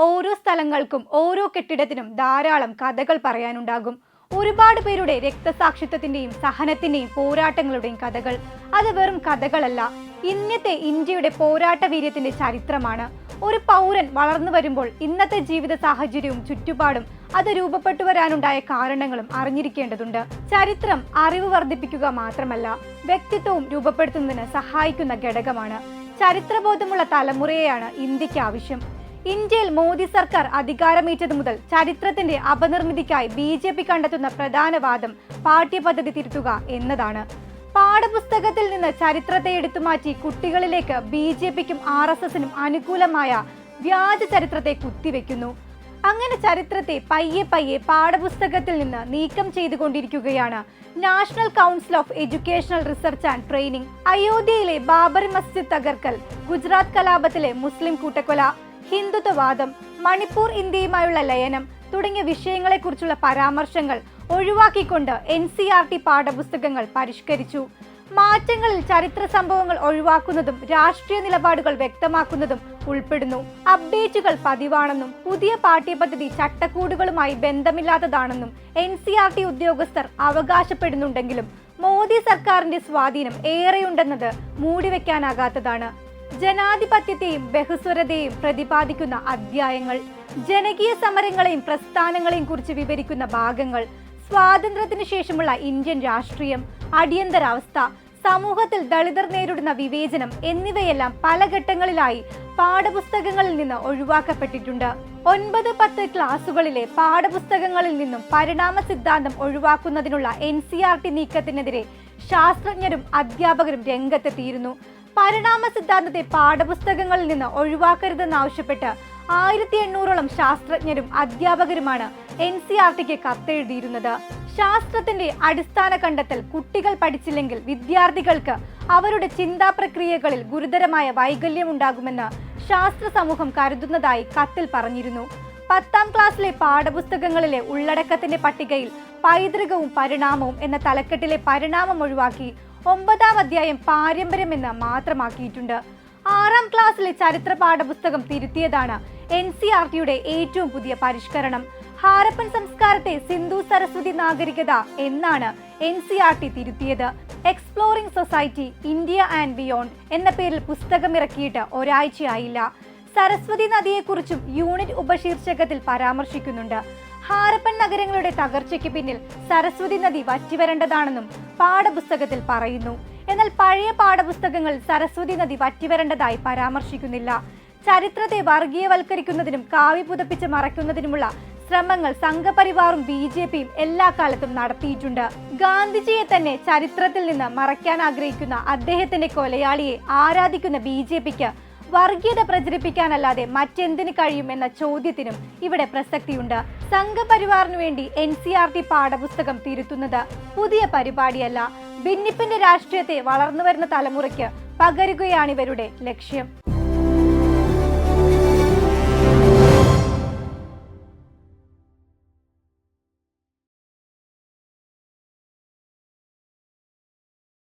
ഓരോ സ്ഥലങ്ങൾക്കും ഓരോ കെട്ടിടത്തിനും ധാരാളം കഥകൾ പറയാനുണ്ടാകും. ഒരുപാട് പേരുടെ രക്തസാക്ഷിത്വത്തിന്റെയും സഹനത്തിന്റെയും പോരാട്ടങ്ങളുടെയും കഥകൾ. അത് വെറും കഥകളല്ല. ഇന്നത്തെ ഇന്ത്യയുടെ പോരാട്ട വീര്യത്തിന്റെ ചരിത്രമാണ്. ഒരു പൗരൻ വളർന്നു വരുമ്പോൾ ഇന്നത്തെ ജീവിത സാഹചര്യവും ചുറ്റുപാടും അത് രൂപപ്പെട്ടു വരാനുണ്ടായ കാരണങ്ങളും അറിഞ്ഞിരിക്കേണ്ടതുണ്ട്. ചരിത്രം അറിവ് വർദ്ധിപ്പിക്കുക മാത്രമല്ല വ്യക്തിത്വവും രൂപപ്പെടുത്തുന്നതിന് സഹായിക്കുന്ന ഘടകമാണ്. ചരിത്രബോധമുള്ള തലമുറയെയാണ് ഇന്ത്യയ്ക്ക് ആവശ്യം. ഇന്ത്യയിൽ മോദി സർക്കാർ അധികാരമേറ്റത് മുതൽ ചരിത്രത്തിന്റെ അപനിർമ്മിതിക്കായി ബി ജെ പി കണ്ടെത്തുന്ന പ്രധാന വാദം പാഠ്യപദ്ധതി തിരുത്തുക എന്നതാണ്. പാഠപുസ്തകത്തിൽ നിന്ന് ചരിത്രത്തെ എടുത്തുമാറ്റി കുട്ടികളിലേക്ക് ബി ജെ പിക്കും ആർ എസ് എസിനും അനുകൂലമായ വ്യാജ ചരിത്രത്തെ കുത്തിവെക്കുന്നു. അങ്ങനെ ചരിത്രത്തെ പയ്യെ പയ്യെ പാഠപുസ്തകത്തിൽ നിന്ന് നീക്കം ചെയ്തുകൊണ്ടിരിക്കുകയാണ് national council of educational research and training. അയോധ്യയിലെ ബാബറി മസ്ജിദ് തകർക്കൽ ഗുജറാത്ത് കലാപത്തിലെ മുസ്ലിം കൂട്ടക്കൊല ഹിന്ദുത്വവാദം മണിപ്പൂർ ഇന്ത്യയുമായുള്ള ലയനം തുടങ്ങിയ വിഷയങ്ങളെക്കുറിച്ചുള്ള പരാമർശങ്ങൾ ഒഴിവാക്കിക്കൊണ്ട് എൻ സി ആർ ടി പാഠപുസ്തകങ്ങൾ പരിഷ്കരിച്ചു. മാറ്റങ്ങളിൽ ചരിത്ര സംഭവങ്ങൾ ഒഴിവാക്കുന്നതും രാഷ്ട്രീയ നിലപാടുകൾ വ്യക്തമാക്കുന്നതും ഉൾപ്പെടുന്നു. അപ്ഡേറ്റുകൾ പതിവാണെന്നും പുതിയ പാഠ്യപദ്ധതി ചട്ടക്കൂടുകളുമായി ബന്ധമില്ലാത്തതാണെന്നും എൻ സി ആർ ടി ഉദ്യോഗസ്ഥർ അവകാശപ്പെടുന്നുണ്ടെങ്കിലും മോദി സർക്കാരിന്റെ സ്വാധീനം ഏറെയുണ്ടെന്നത് മൂടിവെക്കാനാകാത്തതാണ്. ജനാധിപത്യത്തെയും ബഹുസ്വരതയും പ്രതിപാദിക്കുന്ന അധ്യായങ്ങൾ ജനകീയ സമരങ്ങളെയും പ്രസ്ഥാനങ്ങളെയും കുറിച്ച് വിവരിക്കുന്ന ഭാഗങ്ങൾ സ്വാതന്ത്ര്യത്തിന് ശേഷമുള്ള ഇന്ത്യൻ രാഷ്ട്രീയം അടിയന്തരാവസ്ഥ സമൂഹത്തിൽ ദളിതർ നേരിടുന്ന വിവേചനം എന്നിവയെല്ലാം പല ഘട്ടങ്ങളിലായി പാഠപുസ്തകങ്ങളിൽ നിന്ന് ഒഴിവാക്കപ്പെട്ടിട്ടുണ്ട്. ഒൻപത് പത്ത് ക്ലാസുകളിലെ പാഠപുസ്തകങ്ങളിൽ നിന്നും പരിണാമ സിദ്ധാന്തം ഒഴിവാക്കുന്നതിനുള്ള എൻ സി ആർ ടി നീക്കത്തിനെതിരെ ശാസ്ത്രജ്ഞരും അധ്യാപകരും രംഗത്തെത്തിയിരുന്നു. പരിണാമ സിദ്ധാന്തത്തെ പാഠപുസ്തകങ്ങളിൽ നിന്ന് ഒഴിവാക്കരുതെന്നാവശ്യപ്പെട്ട് ആയിരത്തി എണ്ണൂറോളം ശാസ്ത്രജ്ഞരും അധ്യാപകരുമാണ് എൻ സി ആർ ടിക്ക് കത്തെഴുതിയിരുന്നത്. ശാസ്ത്രത്തിന്റെ അടിസ്ഥാന കണ്ടെത്തൽ കുട്ടികൾ പഠിച്ചില്ലെങ്കിൽ വിദ്യാർത്ഥികൾക്ക് അവരുടെ ചിന്താ പ്രക്രിയകളിൽ ഗുരുതരമായ വൈകല്യമുണ്ടാകുമെന്ന് ശാസ്ത്ര സമൂഹം കരുതുന്നതായി കത്തിൽ പറഞ്ഞിരുന്നു. പത്താം ക്ലാസ്സിലെ പാഠപുസ്തകങ്ങളിലെ ഉള്ളടക്കത്തിന്റെ പട്ടികയിൽ പൈതൃകവും പരിണാമവും എന്ന തലക്കെട്ടിലെ പരിണാമം ഒഴിവാക്കി ഒമ്പതാം അധ്യായം പാരമ്പര്യം എന്ന് മാത്രമാക്കിയിട്ടുണ്ട്. ആറാം ക്ലാസ്സിലെ ചരിത്ര പാഠപുസ്തകം തിരുത്തിയതാണ് എൻ സി ആർ ടിയുടെ ഏറ്റവും പുതിയ പരിഷ്കരണം. ഹാരപ്പൻ സംസ്കാരത്തെ സിന്ധു സരസ്വതി നാഗരികത എന്നാണ് N C R T തിരുത്തിയത്. Exploring society India and beyond എന്ന പേരിൽ പുസ്തകം ഇറക്കിയിട്ട് ഒരാഴ്ചയായില്ല. സരസ്വതി നദിയെക്കുറിച്ചും യൂണിറ്റ് ഉപശീർഷകത്തിൽ പരാമർശിക്കുന്നുണ്ട്. ഹാരപ്പൻ നഗരങ്ങളുടെ തകർച്ചയ്ക്ക് പിന്നിൽ സരസ്വതി നദി വറ്റിവരേണ്ടതാണെന്നും പാഠപുസ്തകത്തിൽ പറയുന്നു. എന്നാൽ പഴയ പാഠപുസ്തകങ്ങൾ സരസ്വതി നദി വറ്റിവരേണ്ടതായി പരാമർശിക്കുന്നില്ല. ചരിത്രത്തെ വർഗീയവൽക്കരിക്കുന്നതിനും കാവ്യ പുതപ്പിച്ച് മറയ്ക്കുന്നതിനുമുള്ള ശ്രമങ്ങൾ സംഘപരിവാറും ബി ജെ പിയും എല്ലാ കാലത്തും നടത്തിയിട്ടുണ്ട്. ഗാന്ധിജിയെ തന്നെ ചരിത്രത്തിൽ നിന്ന് മറയ്ക്കാൻ ആഗ്രഹിക്കുന്ന അദ്ദേഹത്തിന്റെ കൊലയാളിയെ ആരാധിക്കുന്ന ബി ജെ പിക്ക് വർഗീയത പ്രചരിപ്പിക്കാനല്ലാതെ മറ്റെന്തിന് കഴിയും എന്ന ചോദ്യത്തിനും ഇവിടെ പ്രസക്തിയുണ്ട്. സംഘപരിവാറിനു വേണ്ടി എൻ സി ആർ ടി പാഠപുസ്തകം തിരുത്തുന്നത് പുതിയ പരിപാടിയല്ല. ഭിന്നിപ്പിന്റെ രാഷ്ട്രീയത്തെ വളർന്നു വരുന്ന തലമുറയ്ക്ക് പകരുകയാണിവരുടെ ലക്ഷ്യം.